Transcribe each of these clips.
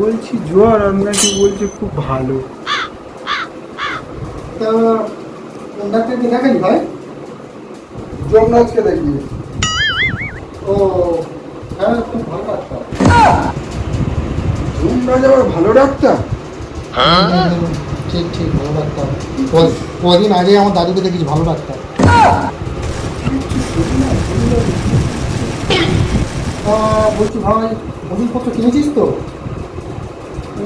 বলছি জ্বর আপনাকে নাকি বলছে খুব ভালো। তা কোন ডাক্তারকে দেখালি ভাই? যমরাজকে ও হ্যাঁ খুব ভালো ডাক্তার। যমরাজ আবার ভালো ডাক্তার? ঠিক ঠিক ভালো ডাক্তার। কদিন আগে আমার দাদুকে দেখেছি ভালো ডাক্তার? বলছি ভাই ওষুধপত্র কিনেছিস তো?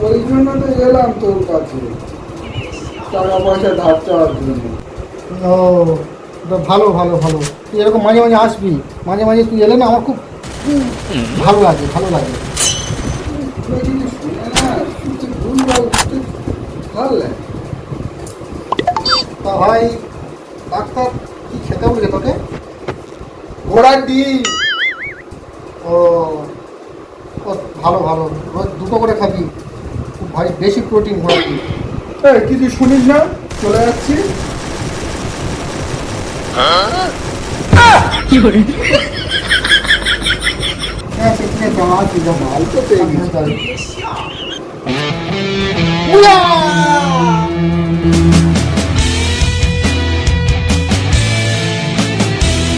ওই জন্য তো এলাম তোর কাছে। টাকা পয়সা ধার চাওয়ার জন্য। ও ভালো ভালো ভালো। তুই এরকম মাঝে মাঝে আসবি। মাঝে মাঝে তুই এলে না আমার খুব ভালো লাগে ভালো লাগে। তা ভাই, ডাক্তার কি খেতে বলছে তোকে? ঘোড়ার ডিম। ও ও, ভালো ভালো। রোজ দুটো করে খাবি। ভাই বেশি প্রোটিন ঘোরাবি এই কিছু শুনিস না? চলে যাচ্ছি। হ্যাঁ সে কিনে দেওয়া আছে যা মাল। তো পেয়ে গেছি উয়া!